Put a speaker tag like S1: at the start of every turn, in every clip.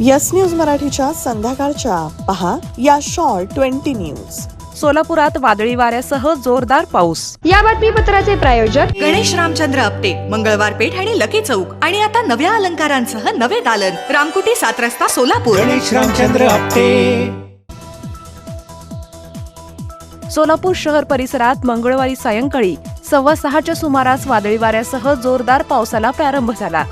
S1: Yes news मराठीच्या संध्याकाळच्या. पहा या शॉर्ट ट्वेंटी न्यूज.
S2: सोलापुरात वादळी वाऱ्यासह जोरदार पाऊस.
S3: या बातमीपत्राचे प्रायोजक
S4: गणेश रामचंद्र आपटे मंगळवार पेठ आणि लकी चौक आणि आता नव्या अलंकारांसह नवे दालन. रामकुटी सात रस्ता सोलापूर.
S5: गणेश रामचंद्र आपटे.
S2: सोलापूर शहर परिसरात मंगळवारी सायंकाळी सव्वा सहाच्या सुमारास वादळी वाऱ्यासह जोरदार पावसाला प्रारंभ झाला.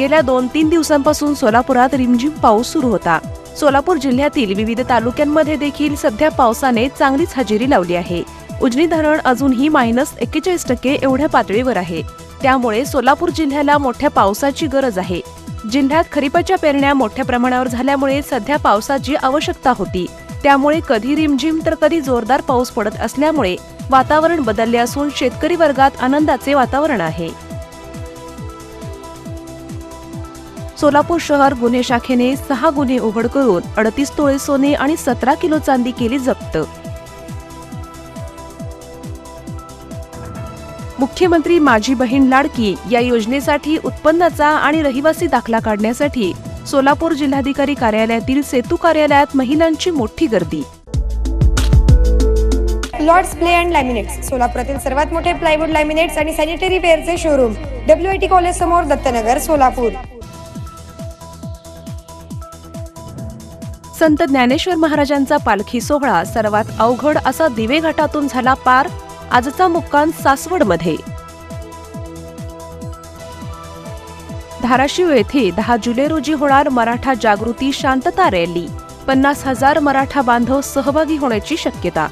S2: गेल्या दोन तीन दिवसांपासून सोलापुरात रिमझिम पाऊस सुरू होता. सोलापूर जिल्ह्यातील विविध तालुक्यांमध्ये देखील सध्या पावसाने चांगलीच हजेरी लावली आहे. उजनी धरण अजूनही मायनस एक्केचाळीस टक्के एवढ्या पातळीवर आहे. त्यामुळे सोलापूर जिल्ह्याला मोठ्या पावसाची गरज आहे. जिल्ह्यात खरीपाच्या पेरण्या मोठ्या प्रमाणावर झाल्यामुळे सध्या पावसाची आवश्यकता होती. त्यामुळे कधी रिमझिम तर कधी जोरदार पाऊस पडत असल्यामुळे वातावरण बदलले असून शेतकरी वर्गात आनंदाचे वातावरण आहे. सोलापूर शहर गुन्हे शाखेने सहा गुन्हे उघड करून अडतीस तोळे सोने आणि सतरा किलो चांदी केली जप्त. मुख्यमंत्री माझी बहीण लाडकी या योजनेसाठी उत्पन्नाचा आणि रहिवासी दाखला काढण्यासाठी सोलापूर जिल्हाधिकारी कार्यालयातील सेतू कार्यालयात महिलांची मोठी गर्दी.
S3: लॉर्ड्स प्ले अँड लॅमिनेट्स सोलापुरातील सर्वात मोठे प्लायवूड लॅमिनेट्स आणि sanitary वेअरचे showroom W I T college समोर दत्तनगर सोलापूर.
S2: संत ज्ञानेश्वर महाराजांचा पालखी सोहळा सर्वात अवघड असा दिवे घाटातून झाला पार आजचा मुक्काम सासवडमध्ये. धाराशिव येथे दहा जुलै रोजी होणार मराठा जागृती शांतता रॅली. पन्नास हजार मराठा बांधव सहभागी होण्याची शक्यता.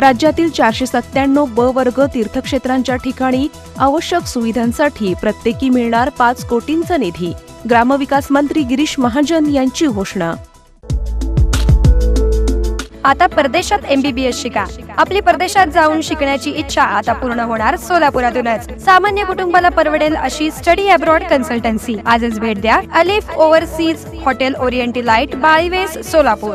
S2: राज्यातील चारशे सत्त्याण्णव ब वर्ग तीर्थक्षेत्रांच्या ठिकाणी आवश्यक सुविधांसाठी प्रत्येकी मिळणार पाच कोटींचा निधी. ग्रामविकास मंत्री गिरीश महाजन यांची घोषणा.
S3: आता परदेशात एमबीबीएस शिका. आपली परदेशात जाऊन शिकण्याची इच्छा आता पूर्ण होणार सोलापुरातूनच. सामान्य कुटुंबाला परवडेल अशी स्टडी अब्रॉड कन्सल्टन्सी. आजच भेट द्या अलिफ ओव्हरसीज हॉटेल ओरिएंटी लाइट बाळीवेस सोलापूर.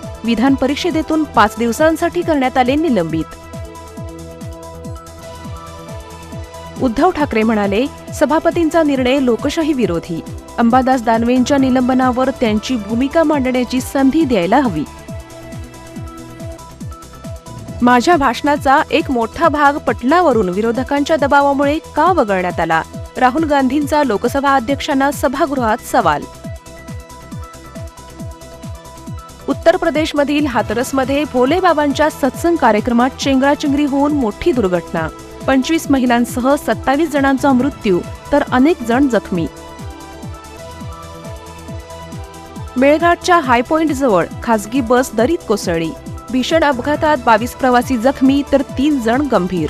S2: विधान परिषदेतून पाच दिवसांसाठी करण्यात आले निलंबित. उद्धव ठाकरे म्हणाले सभापतींचा निर्णय लोकशाही विरोधी. अंबादास दानवेंच्या निलंबनावर त्यांची भूमिका मांडण्याची संधी द्यायला हवी. माझ्या भाषणाचा एक मोठा भाग पटलावरून विरोधकांच्या दबावामुळे का वगळण्यात आला? राहुल गांधींचा लोकसभा अध्यक्षांना सभागृहात सवाल उत्तर प्रदेशमधील हातरसमध्ये भोलेबाबांच्या सत्संग कार्यक्रमात चेंगराचेंगरी होऊन मोठी दुर्घटना. पंचवीस महिलांसह सत्तावीस जणांचा मृत्यू तर अनेक जण जखमी. मेळघाटच्या हायपॉइंट जवळ खासगी बस दरीत कोसळली. भीषण अपघातात बावीस प्रवासी जखमी तर तीन जण गंभीर.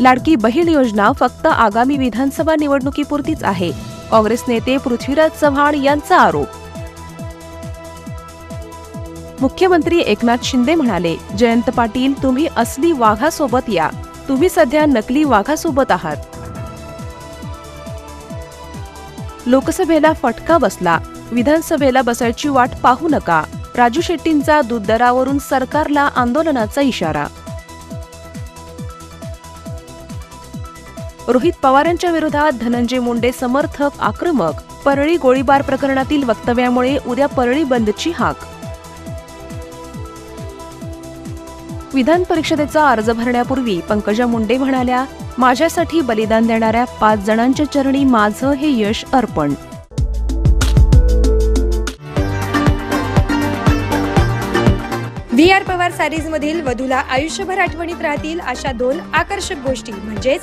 S2: लाडकी बहीण योजना फक्त आगामी विधानसभा निवडणुकीपुरतीच आहे. काँग्रेस नेते पृथ्वीराज चव्हाण यांचा आरोप. मुख्यमंत्री एकनाथ शिंदे म्हणाले जयंत पाटील तुम्ही असली वाघासोबत या. तुम्ही सध्या नकली वाघासोबत आहात. लोकसभेला फटका बसला. विधानसभेला बसायची वाट पाहू नका. राजू शेट्टींचा दूध दरावरून सरकारला आंदोलनाचा इशारा. रोहित पवारांच्या विरोधात धनंजय मुंडे समर्थक आक्रमक परळी गोळीबार प्रकरणातील वक्तव्यामुळे उद्या परळी बंदची हाक. विधान परिषदेचा अर्ज भरण्यापूर्वी पंकजा मुंडे म्हणाल्या माझ्यासाठी बलिदान देणाऱ्या पाच जणांच्या चरणी माझं हे यश अर्पण.
S3: व्ही आर पवार सारीज मधील वधूला आयुष्यभर आठवणीत राहतील अशा दोन आकर्षक गोष्टी म्हणजेच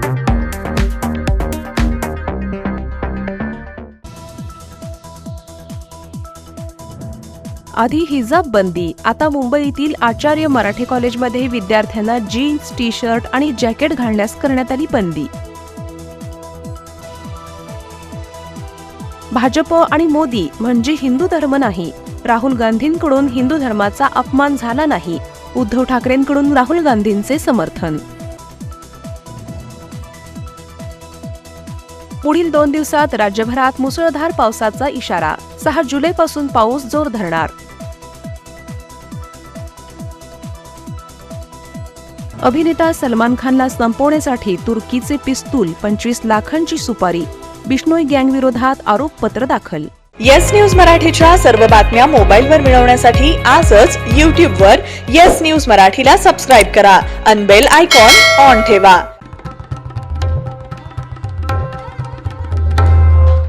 S2: आधी हिजाब बंदी. आता मुंबईतील आचार्य मराठे कॉलेजमध्ये विद्यार्थ्यांना जीन्स टी शर्ट आणि जॅकेट घालण्यास करण्यात आली बंदी. भाजप आणि मोदी म्हणजे हिंदू धर्म नाही. राहुल गांधींकडून हिंदू धर्माचा अपमान झाला नाही. उद्धव ठाकरेंकडून राहुल गांधींचे समर्थन. पुढील दोन दिवसात राज्यभरात मुसळधार पावसाचा इशारा. सहा जुलैपासून पाऊस जोर धरणार. अभिनेता सलमान खानला संपवण्यासाठी तुर्कीचे पिस्तूल पंचवीस लाखांची सुपारी बिष्णोई गँग विरोधात आरोपपत्र दाखल.
S1: येस न्यूज मराठीच्या सर्व बातम्या मोबाईलवर मिळवण्यासाठी आजच यूट्यूबवर येस न्यूज मराठीला सबस्क्राईब करा. अनबेल आयकॉन ऑन ठेवा.